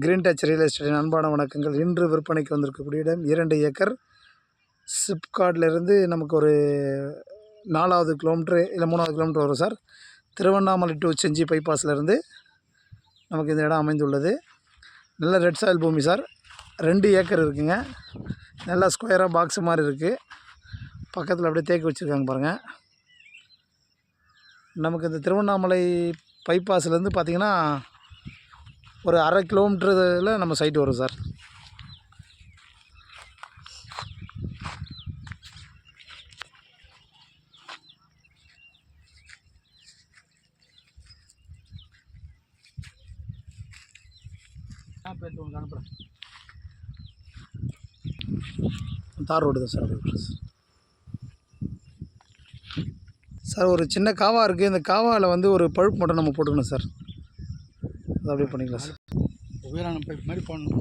Green touch real எஸ்டேட்டின் அன்பான வணக்கங்கள். இன்று விற்பனைக்கு வந்திருக்கக்கூடிய இடம் இரண்டு ஏக்கர். சிப்காட்லேருந்து நமக்கு ஒரு நாலாவது கிலோமீட்ரு இல்லை மூணாவது கிலோமீட்டர் வரும் சார். திருவண்ணாமலை டு செஞ்சி பைபாஸ்லேருந்து நமக்கு இந்த இடம் அமைந்துள்ளது. நல்ல ரெட் சாயில் பூமி சார். ரெண்டு ஏக்கர் இருக்குங்க. நல்லா ஸ்கொயராக பாக்ஸ் மாதிரி இருக்குது பக்கத்தில் அப்படியே தேக்கி வச்சுருக்காங்க பாருங்கள் நமக்கு இந்த திருவண்ணாமலை பைபாஸ்லேருந்து பார்த்தீங்கன்னா ஒரு அரை கிலோமீட்டரில் நம்ம சைட் வரும் சார். தார் ரோடு தான் சார் சார் ஒரு சின்ன காவா இருக்குது இந்த காவாவில் வந்து ஒரு பழுப்பு மட்டும் நம்ம போட்டுக்கணும் சார். அது அப்படியே பண்ணிக்கலாம் சார். உயரான பைப் மாதிரி போடணும்